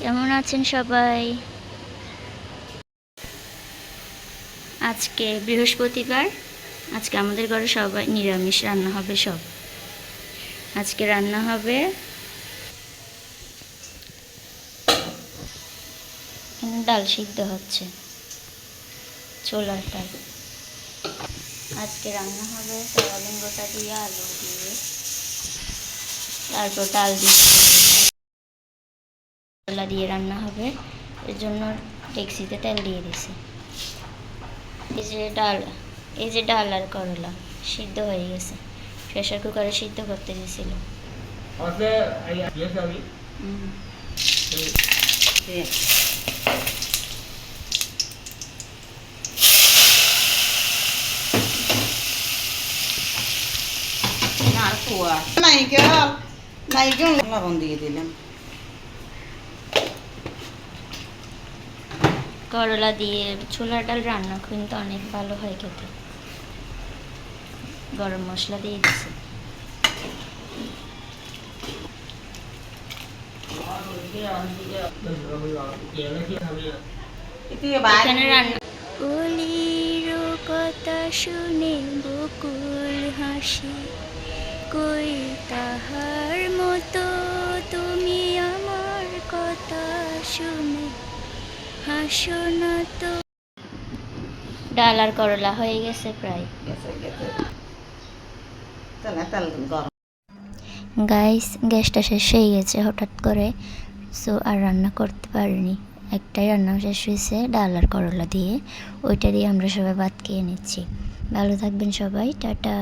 কেমন আছেন সবাই? আজকে বৃহস্পতিবার। আজকে আমাদের ঘরে সবাই নিরামিষ রান্না হবে সব। আজকে রান্না হবে ডাল সিদ্ধ হচ্ছে, ছোলার ডাল। আজকে রান্না হবে সয়াবিন গোটা দিয়ে আলু দিয়ে। তারপর ডাল করলা দিয়ে রান্না হবে। এর জন্য ডেক্সিতে তেল দিয়ে দিছি। এই যে ডাল এই যে ডাল আর করলা সিদ্ধ হয়ে গেছে। প্রেশার কুকারে সিদ্ধ করতে দিয়েছিল Hace লবণ দিয়ে দিলাম। করলা দিয়ে ছোলার ডাল রান্না কিন্তু অনেক ভালো হয় খেতে। গরম মশলা দিয়ে রান্না কলির কথা শুনে বকুল হাসি কই তাহার তো। ডাল আর করলা হয়ে গেছে প্রায়। গাইস গ্যাসটা শেষ হয়ে গেছে হঠাৎ করে। সো আর রান্না করতে পারিনি। একটাই রান্না শেষ হয়েছে ডাল আর করলা দিয়ে। ওইটা দিয়ে আমরা সবাই ভাত খেয়ে নিচ্ছি। ভালো থাকবেন সবাই টাটা।